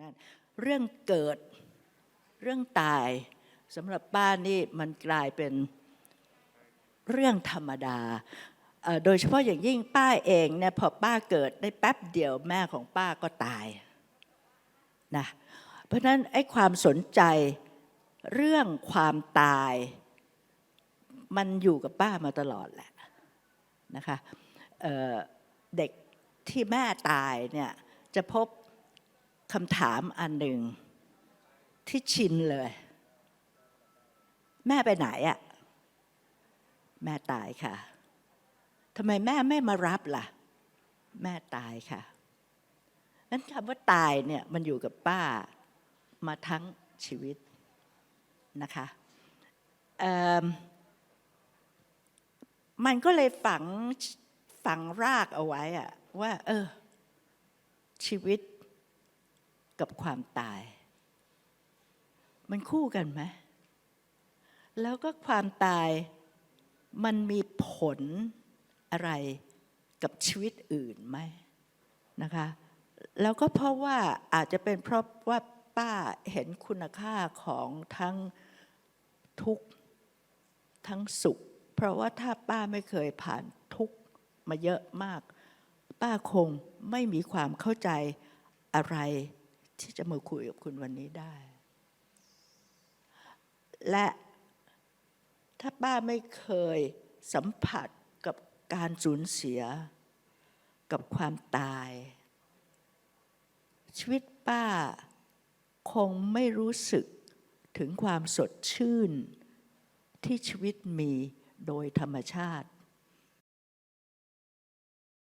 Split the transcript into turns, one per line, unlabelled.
นั่นเรื่องเกิดเรื่องตายสำหรับป้านี่มันกลายเป็นเรื่องธรรมดา โดยเฉพาะอย่างยิ่งป้าเองเนี่ยพอป้าเกิดได้แป๊บเดียวแม่ของป้าก็ตายนะเพราะนั้นไอ้ความสนใจเรื่องความตาย มันอยู่กับป้ามาตลอดแหละนะคะเเด็กที่แม่ตายเนี่ยจะพบ คำถามอันหนึ่งที่ชินเลย แม่ไปไหนอะแม่ตายค่ะทำไมแม่ไม่มารับล่ะ แม่ตายค่ะนั้นคำว่าตายเนี่ยมันอยู่กับป้ามาทั้งชีวิตนะคะมันก็เลยฝังฝังรากเอาไว้อะว่า เออ ชีวิต กับความตาย มันคู่กันไหมแล้วก็ความตายมันมีผลอะไรกับชีวิตอื่นไหมนะคะแล้วก็เพราะว่าอาจจะเป็นเพราะว่าป้าเห็นคุณค่าของทั้งทุกข์ทั้งสุข เพราะว่าถ้าป้าไม่เคยผ่านทุกข์มาเยอะมาก ป้าคงไม่มีความเข้าใจอะไร ที่จะมาคุยกับคุณวันนี้ได้ และถ้าป้าไม่เคยสัมผัสกับการสูญเสีย กับความตาย ชีวิตป้าคงไม่รู้สึกถึงความสดชื่นที่ชีวิตมีโดยธรรมชาติ